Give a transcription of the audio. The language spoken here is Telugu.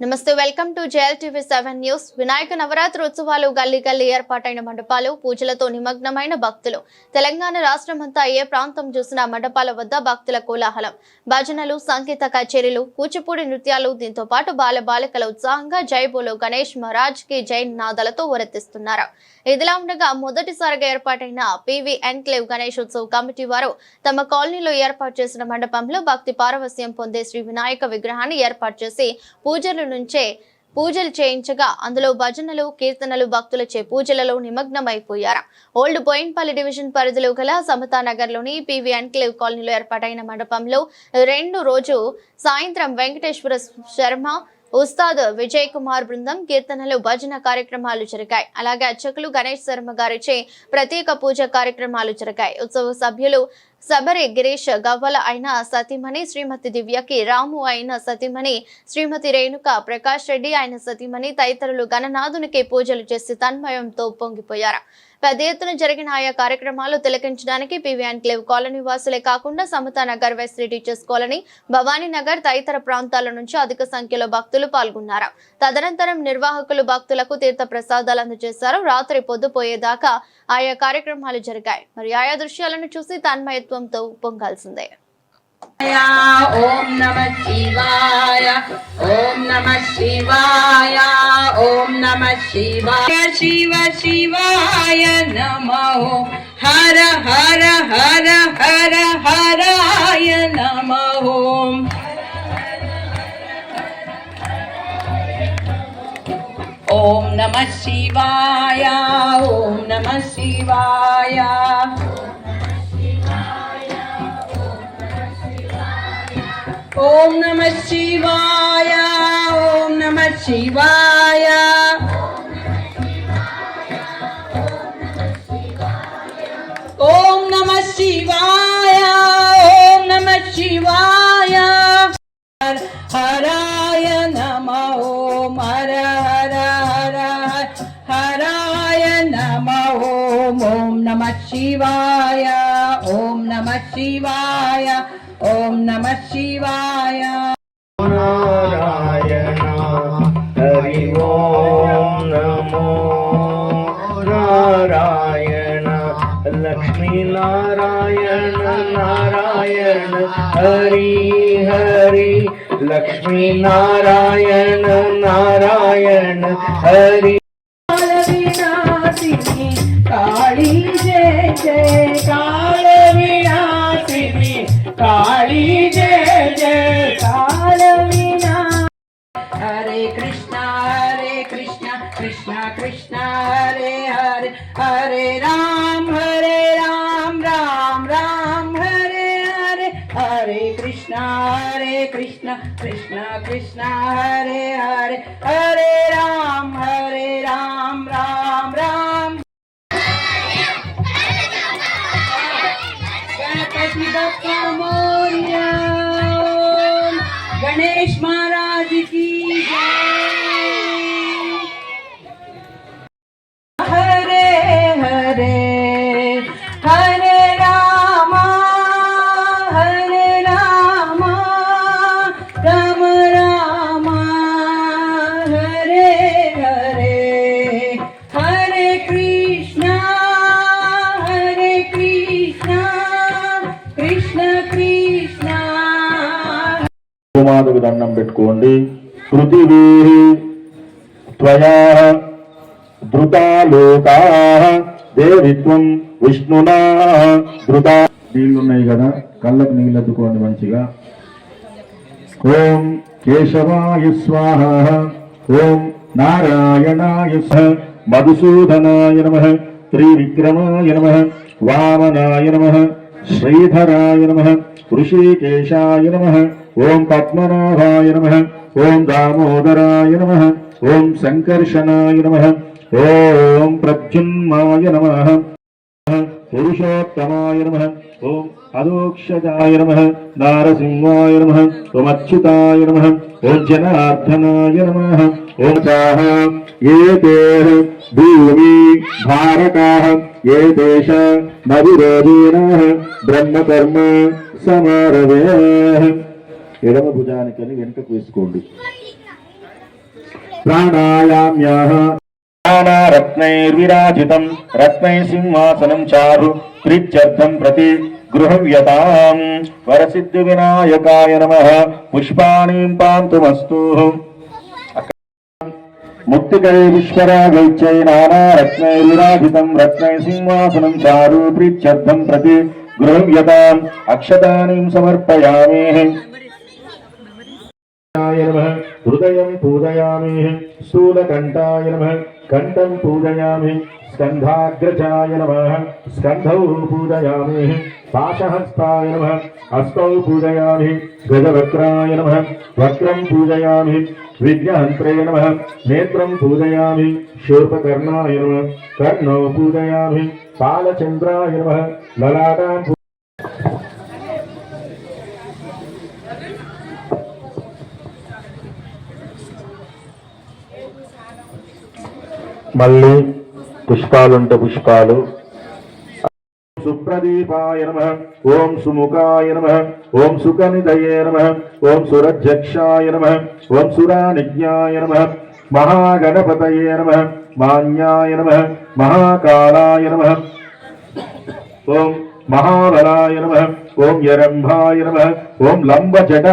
నమస్తే welcome to JL TV seven news. Vinayaka Navaratri ఉత్సవాలు గల్లీ గల్లీ ఏర్పాటైన మండపాలు పూజలతో నిమగ్నమైన భక్తులు. తెలంగాణ రాష్ట్రమంతా ఏ ప్రాంతం చూసినా మండపాల వద్ద భక్తుల కోలాహలం. భజనలు సంగీత కచేరీలు కూచిపూడి నృత్యాలు దీంతో పాటు బాల బాలికల ఉత్సాహంగా జైబోలో గణేష్ మహారాజ్కి జైన్ నాదాలతో ఊరెత్తిస్తున్నారు. ఇదిలా ఉండగా మొదటిసారిగా ఏర్పాటైన PV enclave Ganesh Utsav committee వారు తమ కాలనీలో ఏర్పాటు చేసిన మండపంలో భక్తి పారవస్యం పొందే శ్రీ వినాయక విగ్రహాన్ని ఏర్పాటు చేసి పూజలు నుంచే పూజలు చేయించగా అందులో భజనలు కీర్తనలు భక్తులచే పూజలలో నిమగ్నమైపోయారు. ఓల్డ్ బోయిన్పల్లి డివిజన్ పరిధిలో గల సమతానగర్లోని పివి ఎన్క్లేవ్ కాలనీలో ఏర్పాటైన మండపంలో రెండు రోజు సాయంత్రం వెంకటేశ్వర శర్మ ఉస్తాద్ విజయ్ కుమార్ బృందం కీర్తనలు భజన కార్యక్రమాలు జరిగాయి. అలాగే అర్చకులు గణేష్ శర్మ గారిచే ప్రత్యేక పూజ కార్యక్రమాలు జరిగాయి. ఉత్సవ సభ్యులు సబరి గిరీష్ గవ్వల అయిన సతీమణి శ్రీమతి దివ్యకి రాము అయిన సతీమణి శ్రీమతి రేణుక ప్రకాష్ రెడ్డి ఆయన సతీమణి తదితరులు గణనాథునికి పూజలు చేసి తన్మయంతో పొంగిపోయారు. పెద్ద ఎత్తున జరిగిన ఆయా కార్యక్రమాలు తిలకించడానికి పివి ఎన్క్లేవ్ కాలనీ వాసులే కాకుండా Samata Nagar west teachers colony Bhavani Nagar తదితర ప్రాంతాల నుంచి అధిక సంఖ్యలో భక్తులు పాల్గొన్నారు. తదనంతరం నిర్వాహకులు భక్తులకు తీర్థ ప్రసాదాలు అందజేశారు. రాత్రి పొద్దుపోయేదాకా ఆయా కార్యక్రమాలు జరిగాయి. మరి ఆయా దృశ్యాలను చూసి తన్మయత్వంతో పొంగాల్సిందే. ఓం నమ శివాయ ఓం నమ శివాయ ఓం నమ శివాయ శివ శివాయ నమ హర హర హర హర హరాయ నమ ఓం నమ శివాయ ఓం నమ శివాయ ఓం నమ శివాయ ఓం నమ శివాయ ఓం నమ శివాయ ఓం నమ శివాయ హరాయ నమ ఓం హర హర హర హరాయ నమ ఓం ఓం నమ శివాయ ఓం నమ శివాయ ॐ नमः शिवाय। नारायण हरि ॐ नमो। नारायण लक्ष्मीनारायण नारायण हरि हरि। लक्ष्मीनारायण नारायण हरि। काली जय जय काली। काली जय जय कालविना। हरे कृष्णा हरे कृष्णा कृष्णा कृष्णा हरे हरे हरे राम हरे राम राम राम हरे हरे हरे कृष्णा हरे कृष्णा कृष्णा कृष्णा हरे हरे हरे राम हरे राम राम राम। రామ్ పాదకు దండం పెట్టుకోండి. పృథివీ త్వయా ధృతాలోకా దేవిత్వం విష్ణునా ధృతా. నీళ్ళున్నాయి కదా కళ్ళకు నీళ్ళు అద్దుకోండి మంచిగా. ఓం కేశవాయ స్వాహ ఓం నారాయణాయ మధుసూదనాయ నమ త్రివిక్రమాయ నమ వామనాయ నమ శ్రీధరాయ నమ ఋషికేశాయ నమ ఓం పద్మనాభాయ నమ. ఓం దామోదరాయ నమ. ఓం సంకర్షణాయ నమ. ఓం ప్రద్యున్మాయ నమ. పురుషోత్తమాయ నమ. ఓం అదోక్షజాయ నమ. నారసింహాయ నమ. ఓమచ్యుతాయ నమ. ఓం జనార్దనాయ నమ. ఓం చాహ ఏతే భూమి భారకాః ఏ దేశ నవిరోధీనా బ్రహ్మకర్మ సమారవే. ఎడమ భుజానికని వెనుకకు వేసుకోండి. ప్రాణాయామ్యాః రత్నైర్విరాజితం రత్నై సింహాసనం చారు ప్రీత్యర్థం ప్రతి గృహవ్యతాం. వరసిద్ధి వినాయకాయ నమ పుష్పాణి పాంతుమస్తు. ముక్తికై విశ్వరాగైత్యై నానారత్నై విరాజితం రత్నై సింహాసనం చారు ప్రీత్యర్థం ప్రతి గృహవ్యతాం. అక్షతానిం సమర్పయామే. హృదయం పూజయామి. స్థూలకంఠాయ నమ. కంఠం పూజయామి. స్కంధాగ్రజాయ నమ. స్కంధౌ పూజయామి. పాశహస్తాయ నమ. హస్తౌ పూజయామి. గజవక్రాయ నమ. వక్రం పూజయామి. విఘ్నహంత్రే నమ. నేత్రం పూజయామి. శూర్పకర్ణాయ నమ. కర్ణౌ పూజయామి. పాలచంద్రాయ నమ. లలాటాం మళ్ళీ పుష్పాలుంటే పుష్పాలు. సుప్రదీపాయ నమ ఓం సుముఖాయ నమ ఓం సుఖనిదయే నమ ఓం సురధ్యక్షాయ నమ ఓం సురానిజ్ఞాయ నమ మహాగణపతయే నమ మాన్యాయ నమ మహాకాళాయ నమ ఓం మహాబలాయ నమ ఓం యరంభాయ నమ ఓం లంబజట